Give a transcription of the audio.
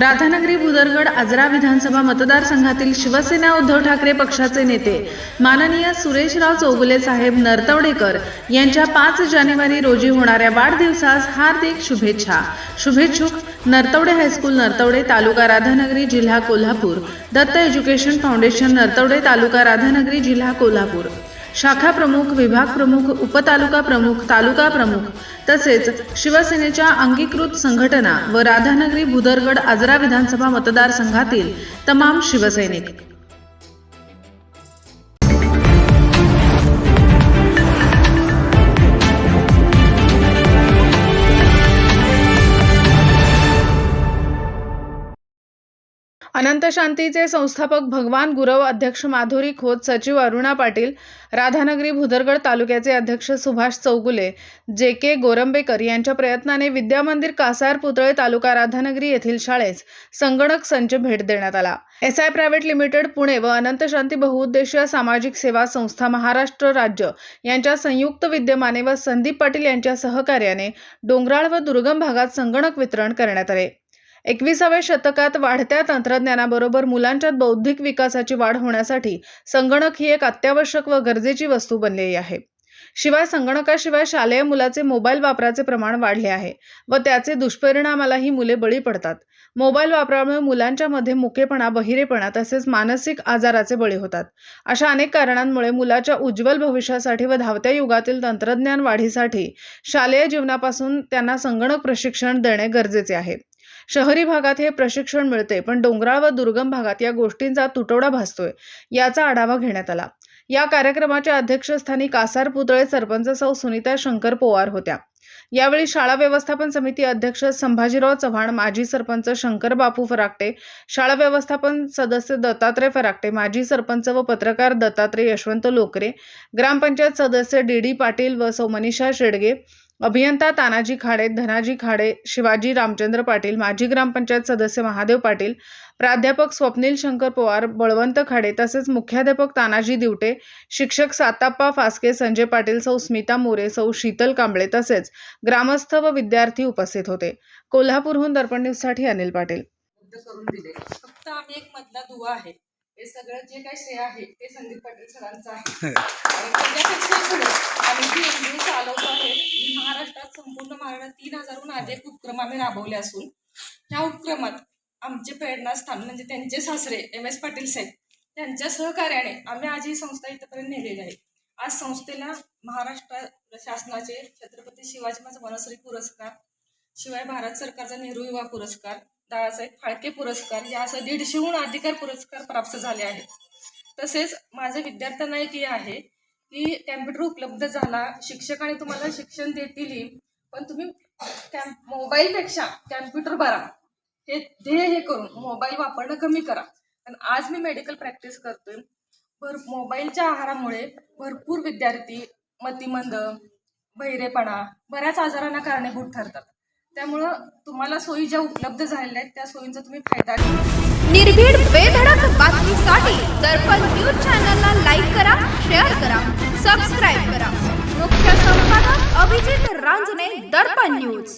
राधानगरी भुदरगड आजरा विधानसभा मतदारसंघातील शिवसेना उद्धव ठाकरे पक्षाचे नेते माननीय सुरेशराव चौगुले साहेब नरतवडेकर यांच्या पाच जानेवारी रोजी होणाऱ्या वाढदिवसास हार्दिक शुभेच्छा. शुभेच्छुक नरतवडे हायस्कूल नरतवडे तालुका राधानगरी जिल्हा कोल्हापूर. दत्त एज्युकेशन फाउंडेशन नरतवडे तालुका राधानगरी जिल्हा कोल्हापूर. शाखा प्रमुख विभाग प्रमुख उपतालुका प्रमुख तालुका प्रमुख तसेच शिवसेनेच्या अंगीकृत संघटना व राधानगरी भुदरगड आजरा विधानसभा मतदारसंघातील तमाम शिवसैनिक. अनंत शांतीचे संस्थापक भगवान गुरव अध्यक्ष माधुरी खोत सचिव अरुणा पाटील राधानगरी भुदरगड तालुक्याचे अध्यक्ष सुभाष चौगुले जे के गोरंबेकर यांच्या प्रयत्नाने विद्यामंदिर कासार पुतळे तालुका राधानगरी येथील शाळेस संगणक संच भेट देण्यात आला. S I private limited Pune व अनंत शांती बहुउद्देशीय सामाजिक सेवा संस्था महाराष्ट्र राज्य यांच्या संयुक्त विद्यमाने व संदीप पाटील यांच्या सहकार्याने डोंगराळ व दुर्गम भागात संगणक वितरण करण्यात आले. एकविसाव्या शतकात वाढत्या तंत्रज्ञानाबरोबर मुलांच्यात बौद्धिक विकासाची वाढ होण्यासाठी संगणक ही एक अत्यावश्यक व गरजेची वस्तू बनलेली आहे. शिवाय संगणकाशिवाय शालेय मुलाचे मोबाईल वापराचे प्रमाण वाढले आहे व त्याचे दुष्परिणामालाही मुले बळी पडतात. मोबाईल वापरामुळे मुलांच्या मध्ये मुकेपणा बहिरेपणा तसेच मानसिक आजाराचे बळी होतात. अशा अनेक कारणांमुळे मुलाच्या उज्ज्वल भविष्यासाठी व धावत्या युगातील तंत्रज्ञान वाढीसाठी शालेय जीवनापासून त्यांना संगणक प्रशिक्षण देणे गरजेचे आहे. शहरी भागात हे प्रशिक्षण मिळते पण डोंगराळ व दुर्गम भागात या गोष्टींचा तुटवडा भासतोय याचा आढावा घेण्यात आला. या कार्यक्रमाच्या अध्यक्षस्थानी कासार पुतळे सरपंच सौ सुनीता शंकर पोवार होत्या. यावेळी शाळा व्यवस्थापन समिती अध्यक्ष संभाजीराव चव्हाण माजी सरपंच शंकर बापू फराकटे शाळा व्यवस्थापन सदस्य दत्तात्रय फराकटे माजी सरपंच व पत्रकार दत्तात्रय यशवंत लोकरे ग्रामपंचायत सदस्य डी डी पाटील व सौ मनीषा शेडगे अभियंता तानाजी खाडे धनाजी खाडे शिवाजी रामचंद्र पाटील माजी ग्रामपंचायत सदस्य महादेव पाटील प्राध्यापक स्वप्नील शंकर पवार बळवंत खाडे तसेच मुख्याध्यापक तानाजी दिवटे शिक्षक साताप्पा फासके संजय पाटील सौ स्मिता मोरे सौ शीतल कांबळे तसेच ग्रामस्थ व विद्यार्थी उपस्थित होते. कोल्हापूरहून दर्पण न्यूजसाठी अनिल पाटील. फक्त आम्ही एक मधला दुवा आहे. हे सगळं जे काही श्रेय आहे ते संदीप पाटील सरांचं आहे. आणि त्याच्यापेक्षा पुढे आम्ही जी चालवतो आहे ही महाराष्ट्रात संपूर्ण महाराष्ट्रात तीन हजारहून अधिक उपक्रम आम्ही राबवले असून ह्या उपक्रमात आमचे प्रेरणास्थान म्हणजे त्यांचे सासरे एम एस पाटील साहेब त्यांच्या सहकार्याने आम्ही आज ही संस्था इथपर्यंत नेलेली आहे. आज संस्थेला महाराष्ट्र शासनाचे छत्रपती शिवाजी महाराज वनश्री पुरस्कार शिवाय भारत सरकारचा नेहरू युवा पुरस्कार दादासाहेब फाळके पुरस्कार या असं दीडशेहून अधिकार पुरस्कार प्राप्त झाले आहेत. तसेच माझं विद्यार्थ्यांना एक हे आहे की कॅम्प्युटर उपलब्ध झाला शिक्षकाने तुम्हाला शिक्षण देतील पण तुम्ही कॅम्प मोबाईलपेक्षा कॅम्प्युटर बरा हे ध्येय हे करून मोबाईल वापरणं कमी करा. आणि आज मी मेडिकल प्रॅक्टिस करतोय. भर मोबाईलच्या आहारामुळे भरपूर विद्यार्थी मतिमंद बहिरेपणा बऱ्याच आजारांना कारणीभूत ठरतात. त्यामुळं तुम्हाला सोयी ज्या उपलब्ध झालेल्या आहेत त्या सोयींचा तुम्ही फायदा घ्या. निर्भीड बेधडक बातमीसाठी दर्पण न्यूज चॅनलला लाईक करा शेअर करा सबस्क्राईब करा. मुख्य संपादक अभिजित रांजणे दर्पण न्यूज.